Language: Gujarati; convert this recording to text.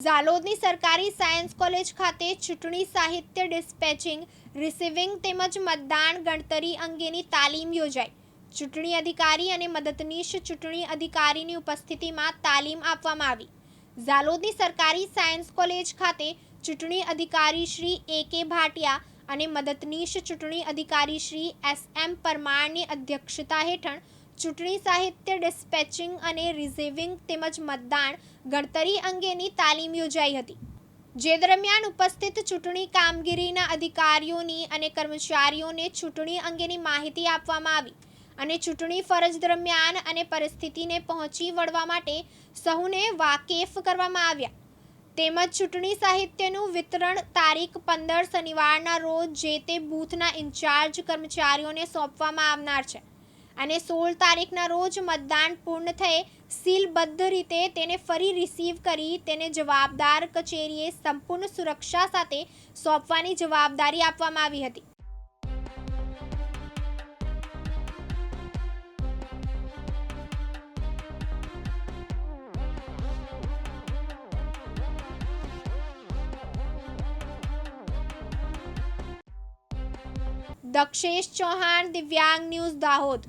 ઝાલોદની સરકારી સાયન્સ કોલેજ ખાતે ચૂંટણી સાહિત્ય ડિસ્પેચિંગ, રિસીવિંગ તેમજ મતદાન ગણતરી અંગેની તાલીમ યોજાઈ. ચૂંટણી અધિકારી અને મદદનીશ ચૂંટણી અધિકારીની ઉપસ્થિતિમાં તાલીમ આપવામાં આવી. ઝાલોદની સરકારી સાયન્સ કોલેજ ખાતે ચૂંટણી અધિકારી શ્રી એ કે ભાટિયા અને મદદનીશ ચૂંટણી અધિકારી શ્રી એસ એમ પરમારની અધ્યક્ષતા હેઠળ ચૂંટણી સાહિત્ય ડિસ્પેચિંગ અને રિસીવિંગ તેમજ મતદાન ગણતરી અંગેની તાલીમ યોજાઈ હતી. જે દરમિયાન ઉપસ્થિત ચૂંટણી કામગીરીના અધિકારીઓની અને કર્મચારીઓને ચૂંટણી અંગેની માહિતી આપવામાં આવી અને ચૂંટણી ફરજ દરમિયાન અને પરિસ્થિતિને પહોંચી વળવા માટે સહુને વાકેફ કરવામાં આવ્યા. તેમજ ચૂંટણી સાહિત્યનું વિતરણ તારીખ પંદર શનિવારના રોજ જે તે બૂથના ઇન્ચાર્જ કર્મચારીઓને સોંપવામાં આવનાર છે. અને સોળ તારીખના રોજ મતદાન પૂર્ણ થયે. સીલબદ્ધ રીતે તેને ફરી રિસીવ કરી, તેને જવાબદાર કચેરીએ સંપૂર્ણ સુરક્ષા સાથે સોંપવાની જવાબદારી આપવામાં આવી હતી. દક્ષેશ ચૌહાણ, દિવ્યાંગ ન્યૂઝ દાહોદ.